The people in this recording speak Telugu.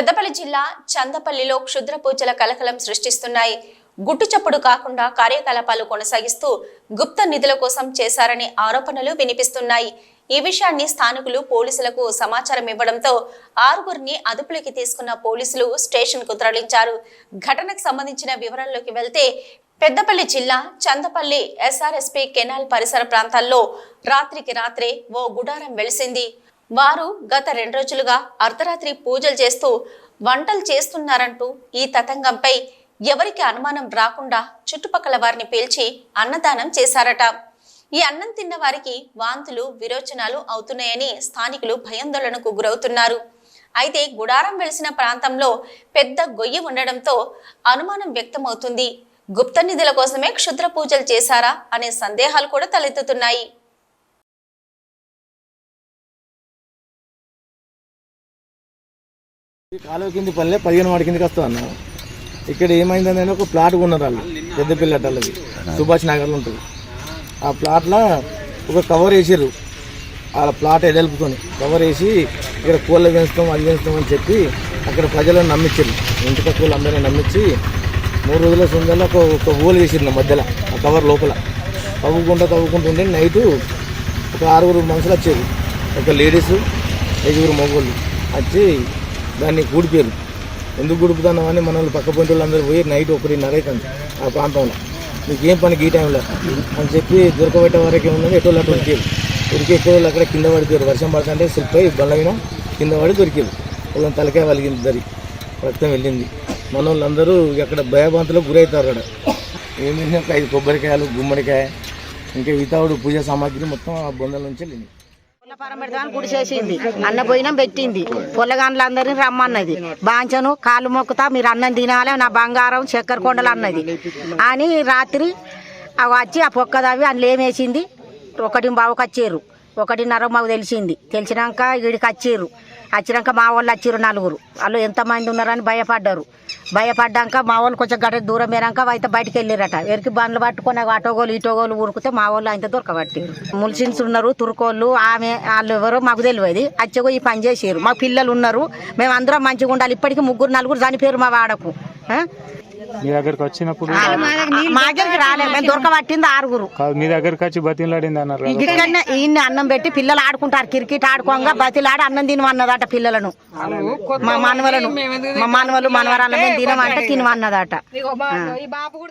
పెద్దపల్లి జిల్లా చందపల్లిలో క్షుద్ర పూజల కలకలం సృష్టిస్తున్నాయి. గుట్టు చప్పుడు కాకుండా కార్యకలాపాలు కొనసాగిస్తూ గుప్త నిధుల కోసం చేశారనే ఆరోపణలు వినిపిస్తున్నాయి. ఈ విషయాన్ని స్థానికులు పోలీసులకు సమాచారం ఇవ్వడంతో ఆరుగురిని అదుపులోకి తీసుకున్న పోలీసులు స్టేషన్కు తరలించారు. ఘటనకు సంబంధించిన వివరాల్లోకి వెళ్తే పెద్దపల్లి జిల్లా చందపల్లి ఎస్ఆర్ఎస్పీ కెనాల్ పరిసర ప్రాంతాల్లో రాత్రికి రాత్రే ఓ గుడారం వెలిసింది. వారు గత రెండు రోజులుగా అర్ధరాత్రి పూజలు చేస్తూ వంటలు చేస్తున్నారంటూ ఈ తతంగంపై ఎవరికి అనుమానం రాకుండా చుట్టుపక్కల వారిని పేల్చి అన్నదానం చేశారట. ఈ అన్నం తిన్న వారికి వాంతులు విరోచనాలు అవుతున్నాయని స్థానికులు భయాందోళనకు గురవుతున్నారు. అయితే గుడారం వెలిసిన ప్రాంతంలో పెద్ద గొయ్యి ఉండడంతో అనుమానం వ్యక్తమవుతుంది. గుప్త నిధుల కోసమే క్షుద్ర పూజలు చేశారా అనే సందేహాలు కూడా తలెత్తుతున్నాయి. ఈ కాలువ కింది పల్లె పదిహేను వాడి కిందకి వస్తా అన్న ఇక్కడ ఏమైందని ఒక ప్లాట్ కొన్నారు వాళ్ళు పెద్ద పిల్లట వాళ్ళది. సుభాష్ నగర్లో ఉంటుంది. ఆ ప్లాట్లో ఒక కవర్ వేసారు ఆ ప్లాట్ ఎడల్పుకొని కవర్ వేసి ఇక్కడ కోళ్ళు పెంచుతాం అది పెంచుతాం అని చెప్పి అక్కడ ప్రజలను నమ్మించారు ఇంటి పక్కలు అందరినీ నమ్మించి మూడు రోజుల సుందరలో ఒక ఒక ఊలు వేసిరు మధ్యలో ఆ కవర్ లోపల. తవ్వుకుంటా తవ్వుకుంటుంటే నైటు ఒక ఆరుగురు మనుషులు వచ్చారు. ఒక లేడీస్ ఐదుగురు మగవాళ్ళు వచ్చి దాన్ని కూడిపోయారు ఎందుకు గుడుపుతున్నాం అని మన వాళ్ళు పక్క పొంటి వాళ్ళందరూ పోయి నైట్ ఒకటిన్నర అవుతుంది ఆ ప్రాంతంలో. మీకు ఏం పనికి ఈ టైంలో అని చెప్పి దొరకబెట్టే వరకు ఉన్నది ఎటు అటు ఉరికారు. ఉరికి ఎక్కువ వాళ్ళు అక్కడ కింద పడిపోయారు. వర్షం పడుతుంటే స్లిప్ అయ్యి బలమైన కింద పడి దొరికారు. వాళ్ళని తలకాయ వలిగింది దరి. రక్తం వెళ్ళింది. మన వాళ్ళందరూ అక్కడ భయభ్రాంతులకు గురవుతారు అక్కడ. ఏమైనా ఒక ఐదు కొబ్బరికాయలు గుమ్మడికాయ ఇంకా వితౌడు పూజ సామాగ్రి మొత్తం ఆ బొందల నుంచి వెళ్ళింది. పొల్లపారం పెడతామని గుడి చేసింది అన్న పోయినా పెట్టింది. పొల్లగాండ్లందరినీ రమ్మన్నది. బాంచను కాళ్ళు మొక్కుతా మీరు అన్నం తినాలి నా బంగారం చక్కెర కొండలు అన్నది. అని రాత్రి అవి వచ్చి ఆ పొక్కదవి అందులో ఏమేసింది ఒకటి బావుకి ఒకటిన్నర మాకు తెలిసింది. తెలిసినాక వీడికి వచ్చారు వచ్చినాక మా వాళ్ళు వచ్చారు నలుగురు. వాళ్ళు ఎంతమంది ఉన్నారని భయపడ్డారు. భయపడ్డాక మా వాళ్ళు కొంచెం గడ దూరం పోయినాక అయితే బయటికి వెళ్ళారట. ఎరికి బండ్లు పట్టుకొని ఆటోగోలు ఇటోగోలు ఊరుకుతే మా వాళ్ళు అయితే దొరకబట్టారు ముల్సిన్స్ ఉన్నారు తురుకోళ్ళు ఆమె వాళ్ళు ఎవరో మాకు తెలియదు. అచ్చగో ఈ పని చేసారు మా పిల్లలు ఉన్నారు. మేము అందరం మంచిగా ఉండాలి. ఇప్పటికి ముగ్గురు నలుగురు చనిపోయారు మా వాడకు. మీ దగ్గరికి వచ్చినప్పుడు మా దగ్గరికి రాలేదు. మేము దొరకబట్టింది ఆరుగురు. కాదు మీ దగ్గరికి వచ్చి బతిలాడింది అన్నారు కదా. ఇక్కడనే ఈయన్ని అన్నం పెట్టి పిల్లలు ఆడుకుంటారు. క్రికెట్ ఆడుకోగా బతిలాడి అన్నం తినమన్నదట పిల్లలను. మా మనవలను మా మనవలు మనవరాలు మేము తినమంటే తినమన్నదట.